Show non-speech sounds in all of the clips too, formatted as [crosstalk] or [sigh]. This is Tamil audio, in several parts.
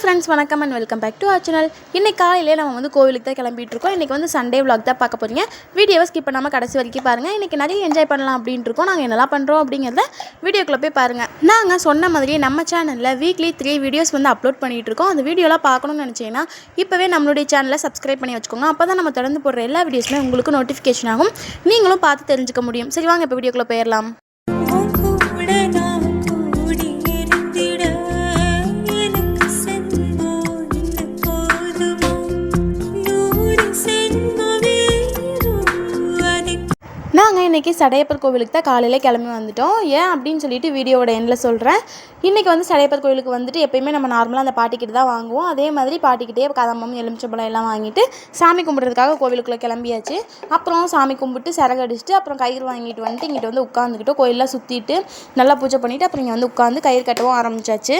ஃப்ரெண்ட்ஸ் வணக்கம் and welcome back to our channel இன்னைக்கு காலையிலே நம்ம வந்து கோவிலுக்கு தான் கிளம்பிட்டு இருக்கோம் இன்றைக்கி வந்து சண்டே vlog தான் பார்க்க போறீங்க. வீடியோவை ஸ்கிப் பண்ணாமல் கடைசி வரைக்கும் பாருங்கள் இன்றைக்கி நிறைய என்ஜாய் பண்ணலாம் அப்படின்ட்டு இருக்கோம் நாங்கள் என்னெல்லாம் பண்ணுறோம் அப்படிங்கிறத வீடியோக்குள்ளே போய் பாருங்கள் நாங்கள் சொன்ன மாதிரியே நம்ம சேனலில் வீக்லி த்ரீ வீடியோஸ் வந்து அப்லோட் பண்ணிகிட்டு இருக்கோம் அந்த வீடியோலாம் பார்க்கணும்னு நினச்சிங்கன்னா இப்போவே நம்மளுடைய சேனலை சப்ஸ்கிரைப் பண்ணி வச்சுக்கோங்க. அப்போ தான் நம்ம தொடர்ந்து போடுற எல்லா வீடியோஸுமே உங்களுக்கு நோட்டிஃபிகேஷன் ஆகும். நீங்களும் பார்த்து தெரிஞ்சுக்க முடியும். சரி வாங்க இப்போ வீடியோக்குள்ளே போயிடலாம். நாங்கள் இன்றைக்கி சடையப்பர் கோவிலுக்கு தான் காலையில் கிளம்பி வந்துட்டோம். ஏன் அப்படின்னு சொல்லிட்டு வீடியோவோட எண்டில் சொல்கிறேன் இன்றைக்கி வந்து சடையப்பர் கோவிலுக்கு வந்துட்டு எப்பயுமே நம்ம நார்மலாக அந்த பாட்டிக்கிட்ட தான் வாங்குவோம். அதே மாதிரி பாட்டிக்கிட்டே கதம்பம் எலுமிச்சம்பழம் எல்லாம் வாங்கிட்டு சாமி கும்பிட்றதுக்காக கோவிலுக்குள்ளே கிளம்பியாச்சு. அப்புறம் சாமி கும்பிட்டு சரகு அடிச்சுட்டு அப்புறம் கயிறு வாங்கிட்டு வந்துட்டு இங்கிட்ட வந்து உட்காந்துக்கிட்டு கோயிலெலாம் சுற்றிட்டு நல்லா பூஜை பண்ணிவிட்டு அப்புறம் இங்கே வந்து உட்காந்து கயிறு கட்டவும் ஆரம்பிச்சாச்சு.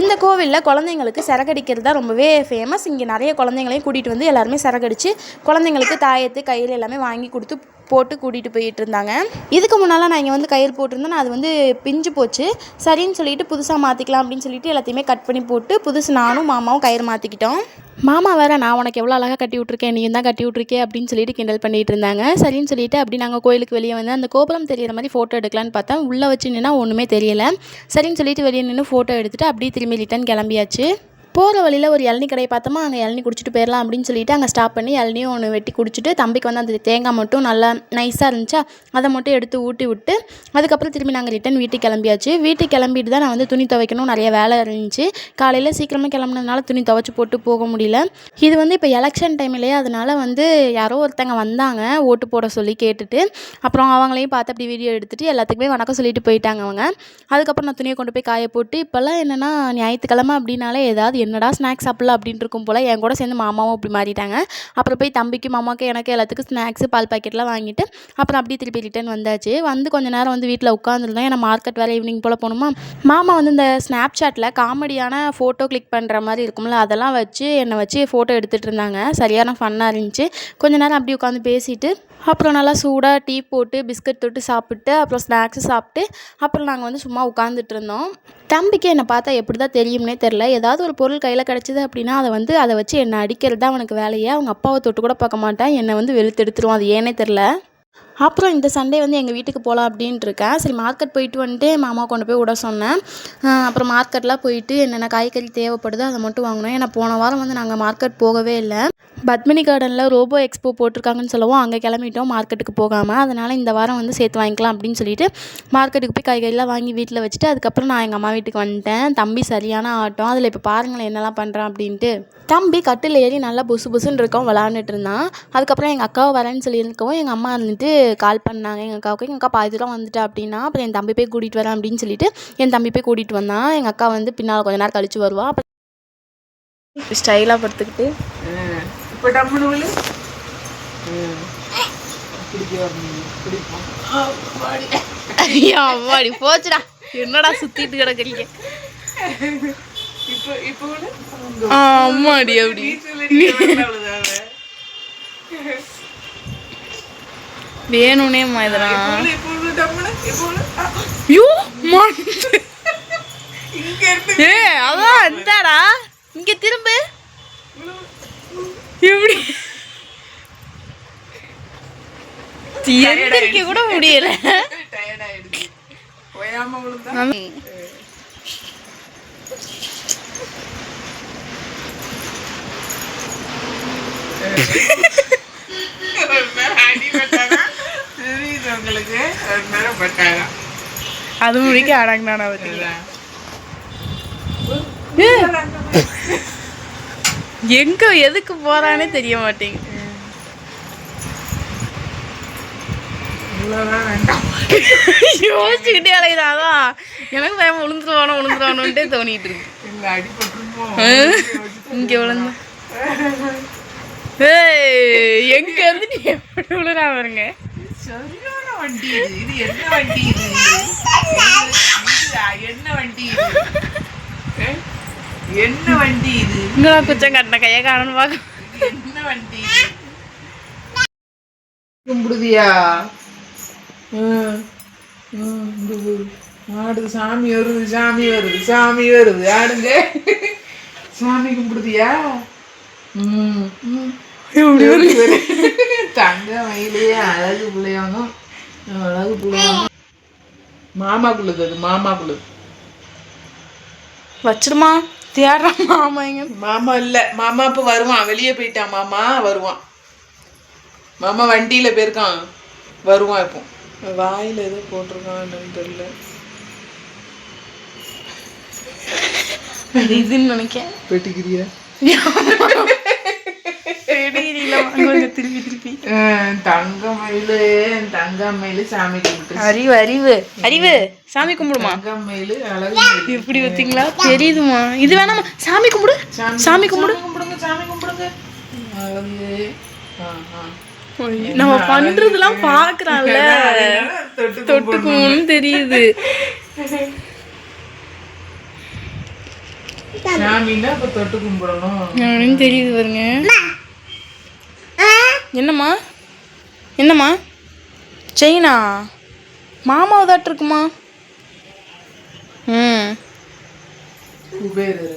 இந்த கோவிலில் குழந்தைங்களுக்கு சரகடிக்கிறது தான் ரொம்பவே ஃபேமஸ் இங்கே நிறைய குழந்தைங்களையும் கூட்டிகிட்டு வந்து எல்லாருமே சரகடிச்சு குழந்தைங்களுக்கு தாயத்து கயிறு எல்லாமே வாங்கி கொடுத்து போட்டு கூட்டிகிட்டு போயிட்டு இருந்தாங்க. இதுக்கு முன்னால் நான் இங்கே வந்து கயிறு போட்டிருந்தேன். நான் அது வந்து பிஞ்சு போச்சு. சரின்னு சொல்லிட்டு புதுசாக மாற்றிக்கலாம் அப்படின்னு சொல்லிட்டு எல்லாத்தையுமே கட் பண்ணி போட்டு புதுசு நானும் மாமாவும் கயிறு மாற்றிக்கிட்டோம் மாமா வேற நான் உனக்கு எவ்வளோ அழகாக கட்டி விட்ருக்கேன் நீயும் தான் கட்டி விட்ருக்கே அப்படின்னு சொல்லிட்டு கிண்டல் பண்ணிட்டு இருந்தாங்க. சரின்னு சொல்லிட்டு அப்படி நாங்கள் கோயிலுக்கு வெளியே வந்து அந்த கோபுரம் தெரியிற மாதிரி ஃபோட்டோ எடுக்கலான்னு பார்த்தா உள்ளே வச்சு நின்னா ஒன்றுமே தெரியல. சரின்னு சொல்லிட்டு வெளியே நின்று ஃபோட்டோ எடுத்துட்டு அப்படியே திரும்பி ரிட்டன் கிளம்பியாச்சு. போகிற வழியில் ஒரு இளநீ கடையை பார்த்தோமா அங்கே இளநி குடிச்சிட்டு போயிடலாம் அப்படின்னு சொல்லிட்டு அங்கே ஸ்டாப் பண்ணி இளநியும் ஒன்று வெட்டி குடிச்சிட்டு தம்பிக்கு வந்து அந்த தேங்காய் மட்டும் நல்லா நைஸாக இருந்துச்சா அதை மட்டும் எடுத்து ஊட்டி விட்டு அதுக்கப்புறம் திரும்பி நாங்கள் ரிட்டன் வீட்டுக்கு கிளம்பியாச்சு. வீட்டுக்கு கிளம்பிட்டு தான் நான் வந்து துணி துவைக்கணும் நிறைய வேலை இருந்துச்சு. காலையில் சீக்கிரமாக கிளம்புனதுனால துணி துவைச்சி போட்டு போக முடியல. இது வந்து இப்போ எலெக்ஷன் டைம்லேயே அதனால வந்து யாரோ ஒருத்தங்க வந்தாங்க ஓட்டு போட சொல்லி கேட்டுட்டு அப்புறம் அவங்களையும் பார்த்து அப்படி வீடியோ எடுத்துகிட்டு எல்லாத்துக்குமே வணக்கம் சொல்லிட்டு போயிட்டாங்க அவங்க. அதுக்கப்புறம் நான் துணியை கொண்டு போய் காய போட்டு இப்போல்லாம் என்னென்னா ஞாயிற்றுக்கிழமை அப்படின்னாலே ஏதாவது என்னடா ஸ்நாக்ஸ் சாப்பிடலாம் அப்படின்ட்டு இருக்கும் போல் என் கூட சேர்ந்து மாமாவும் அப்படி மாறிட்டாங்க. அப்புறம் போய் தம்பிக்கு மாமாவுக்கு எனக்கு எல்லாத்துக்கும் ஸ்நாக்ஸு பால் பாக்கெட்லாம் வாங்கிட்டு அப்புறம் அப்படியே திருப்பி ரிட்டர்ன் வந்தாச்சு. வந்து கொஞ்ச நேரம் வந்து வீட்டில் உட்காந்துருந்தோம் ஏன்னா மார்க்கெட் வேறு ஈவினிங் போல் போகணுமா? மாமா வந்து இந்த ஸ்னாப் சாட்டில் காமெடியான ஃபோட்டோ கிளிக் பண்ணுற மாதிரி இருக்கும்ல அதெல்லாம் வச்சு என்னை வச்சு ஃபோட்டோ எடுத்துகிட்டு இருந்தாங்க. சரியான ஃபன்னாக இருந்துச்சு. கொஞ்ச நேரம் அப்படியே உட்காந்து பேசிட்டு அப்புறம் நல்லா சூடாக டீ போட்டு பிஸ்கட் தொட்டு சாப்பிட்டு அப்புறம் ஸ்நாக்ஸு சாப்பிட்டு அப்புறம் நாங்கள் வந்து சும்மா உட்காந்துட்டு இருந்தோம். தம்பிக்கு என்னை பார்த்தா எப்படி தான் தெரியும்னே தெரில ஏதாவது ஒரு பொருள் கையில் கிடச்சிது அப்படின்னா அதை வந்து அதை வச்சு என்னை அடிக்கிறது தான் அவனுக்கு வேலையே. அவங்க அப்பாவை தொட்டு கூட பார்க்க மாட்டான். என்னை வந்து வெறுத்தெடுத்துருவான் அது ஏனே தெரில அப்புறம் இந்த சண்டே வந்து எங்கள் வீட்டுக்கு போகலாம் அப்படின்ட்டு இருக்கேன். சரி மார்க்கெட் போயிட்டு வந்துட்டு மாமா கொண்டு போய் விட சொன்னேன். அப்புறம் மார்க்கெட்லாம் போயிட்டு என்னென்ன காய்கறி தேவைப்படுதோ அதை மட்டும் வாங்கினோம். ஏன்னா போன வாரம் வந்து நாங்கள் மார்க்கெட் போகவே இல்லை. பத்மினி கார்டனில் ரோபோ எக்ஸ்போ போட்டிருக்காங்கன்னு சொல்லவும் அங்கே கிளம்பிட்டோம் மார்க்கெட்டுக்கு போகாமல் அதனால் இந்த வாரம் வந்து சேர்த்து வாங்கிக்கலாம் அப்படின்னு சொல்லிட்டு மார்க்கெட்டுக்கு போய் காய்கறிலாம் வாங்கி வீட்டில் வச்சுட்டு அதுக்கப்புறம் நான் எங்கள் அம்மா வீட்டுக்கு வந்துட்டேன். தம்பி சரியான ஆட்டம். அதில் இப்போ பாருங்களேன் என்னெல்லாம் பண்ணுறான் அப்படின்ட்டு. தம்பி கட்டில் ஏறி நல்லா புசு புசுன்னு இருக்கோம் விளாண்டுட்டு இருந்தான். அதுக்கப்புறம் எங்கள் அக்காவை வரேன்னு சொல்லியிருக்கவும் எங்கள் அம்மா இருந்துட்டு கால் பண்ணாங்க. எங்கள் அக்காவுக்கு. எங்கள் அக்கா பாதி தூரம் வந்துட்டா அப்படின்னா அப்புறம் என் தம்பி போய் கூட்டிகிட்டு வரேன் அப்படின்னு சொல்லிட்டு என் தம்பி போய் கூட்டிகிட்டு வந்தான் எங்கள் அக்கா வந்து பின்னால் கொஞ்ச நேரம் கழிச்சு வருவா. அப்புறம் ஸ்டைலாக படுத்துக்கிட்டு. இப்போ டம்முனு விழு பிடிக்க வரணும் பிடிப்போம் ஐயா அம்மாடி போச்சுடா. என்னடா சுற்றிட்டு கிடக்குறீங்க? அம்மாடி அப்படி. வேணும்னேம்மா இதெல்லாம். யூ இங்க இருந்து ஏ அதான் இந்தாடா. இங்க திரும்ப. எப்படி? எந்திரிக்க கூட முடியல. டயர்ட் ஆயிடுச்சு ஓயாம விழுந்தா ஒரு நேரம் அடி பட்டாரா தெரியுது உங்களுக்கு ஒரு நேரம் பட்டாரா அது முடிக்க அடங்கினானா எங்க எதுக்கு போறானே தெரிய மாட்டேங்குது. யோசிச்சுக்கிட்டே அலையுதாதான் எனக்கு பயம் விழுந்துருவானோ விழுந்துருவானோன்ட்டே தோணிட்டு இருக்கு. இங்க விழுந்து [laughs] எங்க இருந்து எப்படி விழுறா பாருங்க. வண்டி இது? இது என்ன வண்டி இது? என்ன வண்டி இது? என்ன வண்டி இது? இங்கடா குச்சம் கட்டின கையை காணணும் பார்க்க என்ன வண்டி இது? கும்பிடுதியா. ஆடுது சாமி வருது சாமி வருது சாமி வருது. ஆடுங்க. சாமி கும்பிடுதியா? ம் ம். தங்க மயிலே அழகு பிள்ளையானும் மாமா குழுது அது மாமா குழுது வச்சிடுமா தேடுறான் மாமா எங்க மாமா இல்ல மாமா இப்ப வருவான். வெளியே போயிட்டான் மாமா வருவான். மாமா வண்டியில போயிருக்கான். வருவான் இப்போ. வாயில ஏதோ போட்டிருக்கான் என்னன்னு தெரியல. இதுன்னு நினைக்கேன் வெட்டிக்கிறியா? [laughs] திருப்பி திருப்பி சாமி கும்பிட்டு. அறிவு அறிவு. அறிவு. சாமி கும்பிடுமா? தங்க மயிலு. அழகு. எப்படி பார்த்தீங்களா? தெரியுதுமா இது வேணாமா சாமி கும்பிடு. சாமி கும்பிடு கும்பிடுங்க சாமி கும்பிடுங்க. நம்ம பண்றதெல்லாம் பாக்குறான்ல தொட்டு தொட்டுக்கும்னு தெரியுது. சாமின்னா தொட்டு கும்பிடணும். தெரியுது பாருங்க. என்னம்மா? என்னம்மா? செயினா? மாமாவதாட்டு இருக்குமா ம். குபேரர்